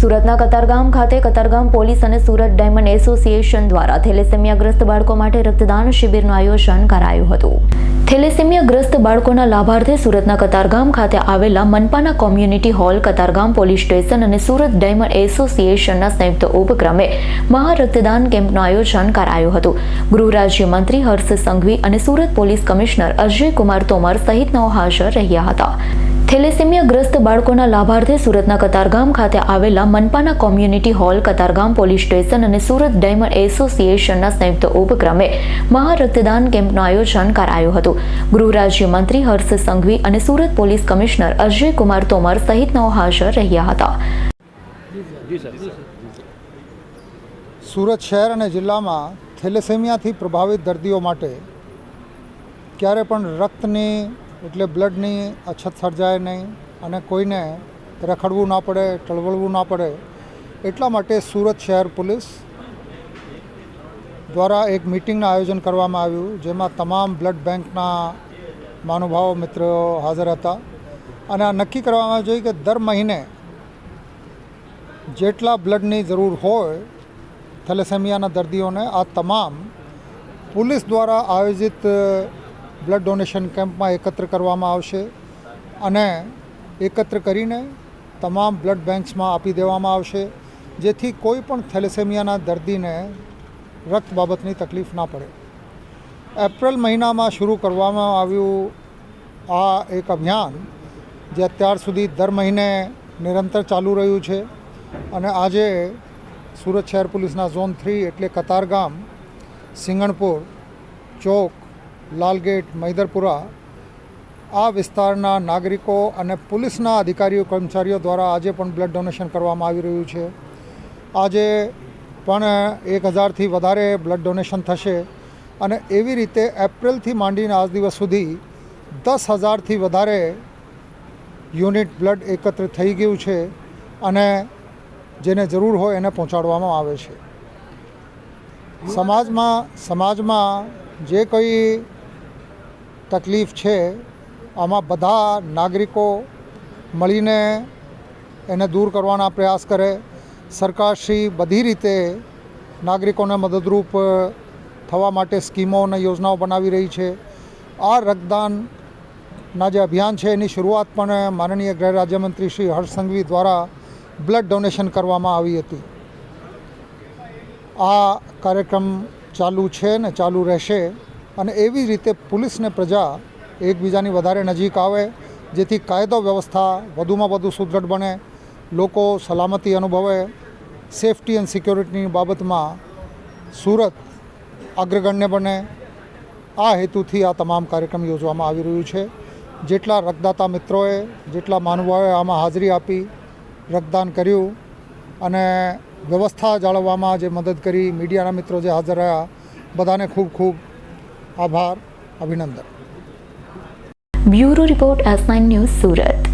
સુરતના કતારગામ ખાતે કતારગામ પોલીસ અને સુરત ડાયમંડ એસોસિએશન દ્વારા થેલેસેમિયાગ્રસ્ત બાળકો માટે રક્તદાન શિબિરનું આયોજન કરાયું હતું. થેલેસેમિયાગ્રસ્ત બાળકોના લાભાર્થે સુરતના કતારગામ ખાતે આવેલા મનપાના community hall, Katargam police station અને સુરત ડાયમંડ એસોસિએશનના સંયુક્ત ઉપક્રમે મહા રક્તદાન કેમ્પનું આયોજન કરાયું હતું. ગૃહ રાજ્યમંત્રી હર્ષ સંઘવી અને સુરત પોલીસ કમિશનર અજય કુમાર તોમર સહિતનાઓ હાજર રહ્યા હતા. થેલેસેમિયાગ્રસ્ત બાળકોના લાભાર્થે સુરતના કતારગામ ખાતે આવેલા મનપાના community hall, Katargam police station અને સુરત ડાયમંડ એસોસિએશનના સંયુક્ત ઉપક્રમે મહા રક્તદાન કેમ્પનું આયોજન કરાયું હતું. ગૃહ રાજ્યમંત્રી હર્ષ સંઘવી અને સુરત પોલીસ કમિશનર અજય કુમાર તોમર સહિતનાઓ હાજર રહ્યા હતા. સુરત શહેર અને જિલ્લામાં થેલેસેમિયાથી પ્રભાવિત દર્દીઓ માટે ક્યારે પણ રક્તની એટલે બ્લડની અછત સર્જાય નહીં અને કોઈને રખડવું ના પડે, ટળવળવું ના પડે, એટલા માટે સુરત શહેર પોલીસ દ્વારા એક મિટિંગનું આયોજન કરવામાં આવ્યું, જેમાં તમામ બ્લડ બેંકના મહાનુભાવો, મિત્રો હાજર હતા. અને આ નક્કી કરવામાં આવ્યું કે દર મહિને જેટલા બ્લડની જરૂર હોય, થેલેસેમિયાના દર્દીઓને આ તમામ પોલીસ દ્વારા આયોજિત બ્લડ ડોનેશન કેમ્પમાં એકત્ર કરવામાં આવશે અને એકત્ર કરીને તમામ બ્લડ બેંક્સમાં આપી દેવામાં આવશે, જેથી કોઈ પણ થેલેસેમિયાના દર્દીને રક્ત બાબતની તકલીફ ના પડે. એપ્રિલ મહિનામાં શરૂ કરવામાં આવ્યું આ એક અભિયાન, જે અત્યાર સુધી દર મહિને નિરંતર ચાલુ રહ્યું છે અને આજે સુરત શહેર પોલીસના ઝોન થ્રી એટલે કતારગામ, સિંગણપુર, ચોક લાલગેટ, મૈદરપુરા. આ વિસ્તારના નાગરિકો અને પોલીસના અધિકારીઓ, કર્મચારીઓ દ્વારા આજે પણ બ્લડ ડોનેશન કરવામાં આવી રહ્યું છે. આજે પણ એક હજારથી વધારે બ્લડ ડોનેશન થશે અને એવી રીતે એપ્રિલથી માંડીને આજ દિવસ સુધી દસ હજારથી વધારે યુનિટ બ્લડ એકત્ર થઈ ગયું છે અને જેને જરૂર હોય એને પહોંચાડવામાં આવે છે. સમાજમાં સમાજમાં જે કોઈ તકલીફ છે, આમાં બધા નાગરિકો મળીને એને દૂર કરવાના પ્રયાસ કરે. સરકારશ્રી બધી રીતે નાગરિકોને મદદરૂપ થવા માટે સ્કીમો અને યોજનાઓ બનાવી રહી છે. આ રક્તદાનના જે અભિયાન છે, એની શરૂઆત પણ માનનીય ગૃહ રાજ્યમંત્રી શ્રી હર્ષ સંઘવી દ્વારા બ્લડ ડોનેશન કરવામાં આવી હતી. આ કાર્યક્રમ ચાલુ છે ને ચાલુ રહેશે. અને એવી રીતે પોલીસ ને પ્રજા એકબીજાની વધારે નજીક આવે, જેથી કાયદો વ્યવસ્થા વધુમાં વધુ સુદૃઢ બને, લોકો સલામતી અનુભવે સેફટી એન્ડ સિક્યોરિટીની બાબતમાં સુરત અગ્રગણ્ય બને. આ હેતુથી આ તમામ કાર્યક્રમ યોજવામાં આવી રહ્યું છે. જેટલા રક્તદાતા મિત્રોએ જેટલા માનવોએ આમાં હાજરી આપી, રક્તદાન કર્યું અને વ્યવસ્થા જાળવવામાં જે મદદ કરી, મીડિયાના મિત્રો જે હાજર રહ્યા, બધાને ખૂબ ખૂબ આભાર અભિનંદન. Bureau report S news Surat.